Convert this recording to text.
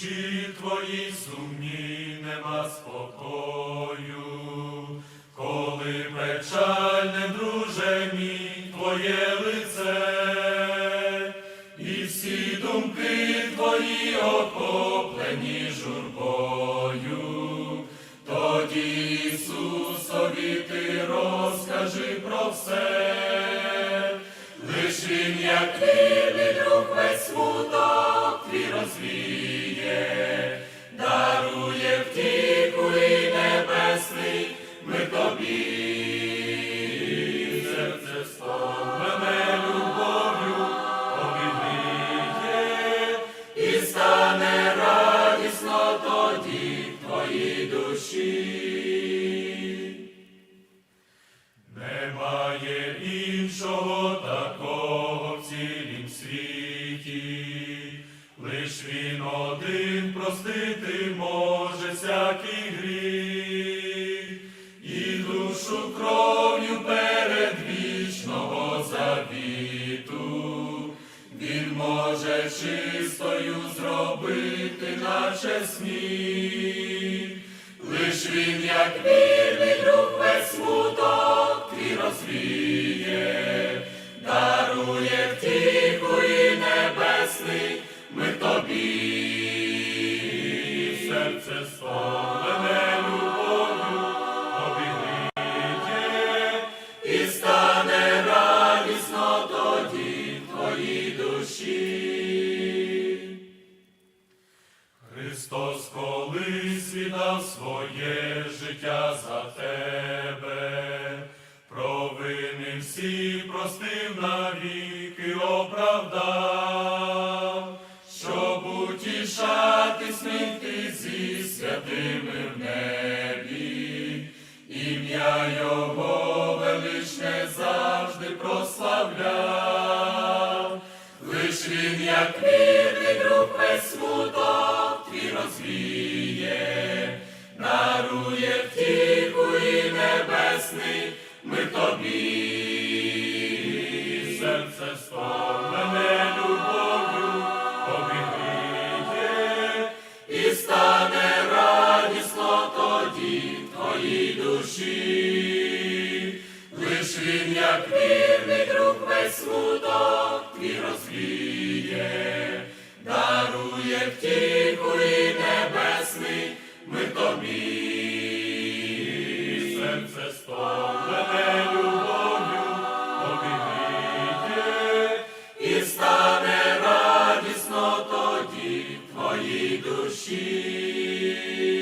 душі твоїй сумні нема спокою, коли печальне, друже мій, твоє лице, і всі думки твої охоплені журбою, тоді Ісусові ти розкажи про все, лиш він, як вірний друг, весь смуток твій розвіє, стане радісно тоді в твоїй душі. Чистою зробити, наче сніг. Лиш він, як вірний друг, весь смуток твій розвіє, дарує втіху і небесний ми тобі, своє життя за тебе, провини всі простив навіки оправдав, щоб утішатись міг зі святими в небі, ім'я Його величне завжди прославляв. Лиш він, як вірний друг, весь смуток твій розвіє, тобі, сповнене любов'ю обігріє, і стане радісно тоді твоїй душі. Лиш як вірний друг, весь смуток твій розвіє, дарує втіху і небесний мир тобі, серце твоїй душі.